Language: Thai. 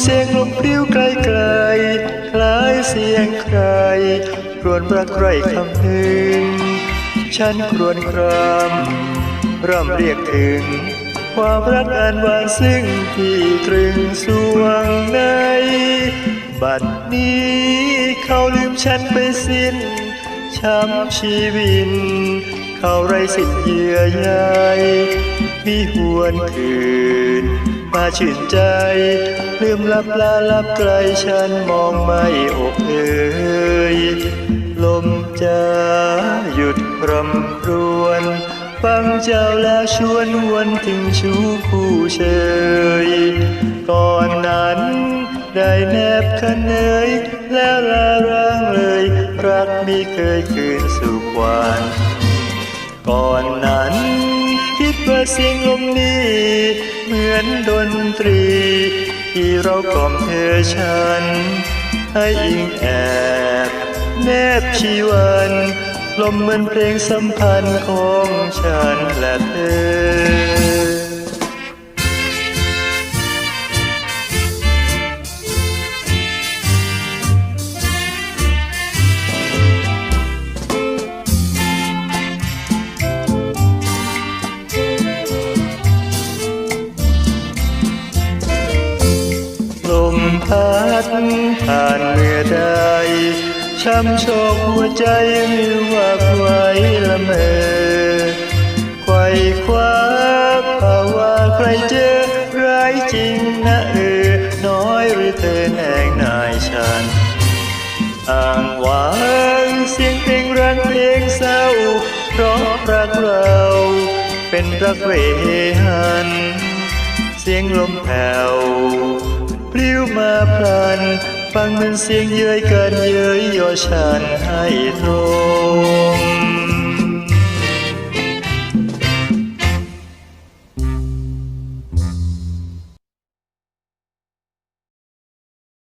เสียงลมปลิวไกลไกลคล้ายเสียงใครรวญรักใครคำหนึ่งฉันครวญครามร่ำเรียกถึง ความรักอันหวานซึ่งที่ตรึงสวงใน บัดนี้เขาลืมฉันไปสิ้นช้ำชีวิน เขาไรสิ้นเยื่อใยมีหวนคืน ชื่นใจ ลืมลับลาลับไกลฉันมองไม่อกเอ่ยลมจะหยุดรำรวนฟังเจ้าแล้วชวนวนถึงชูคู่เชยก่อนนั้นได้แนบคันเนยแล้วลาร้างเลย รักมีเคยคืนสู่ควันก่อนนั้น ว่าเสียงลมนี้ เหมือนดนตรี ที่เรากล่อมเธอฉัน ให้อิงแอบแนบชีวัน ลมเหมือนเพลงสัมพันธ์ของฉันและเธอ พัดผ่านเมื่อใดช้ำโชกหัวใจวิวว่าไว้ละเมอไขว่คว้าภาวะใครเจอร้ายจริงนะเออน้อยหรือเธอแนงนายฉันอ้างวางเสียงเพลงรักเพลงเศร้าเพราะรักเรา เป็นรักเรหัน เสียงลมแผ่ว ลิวมาพลัน ฟังเหมือนเสียงเย้ยกันเย้ยยอฉันให้ตรง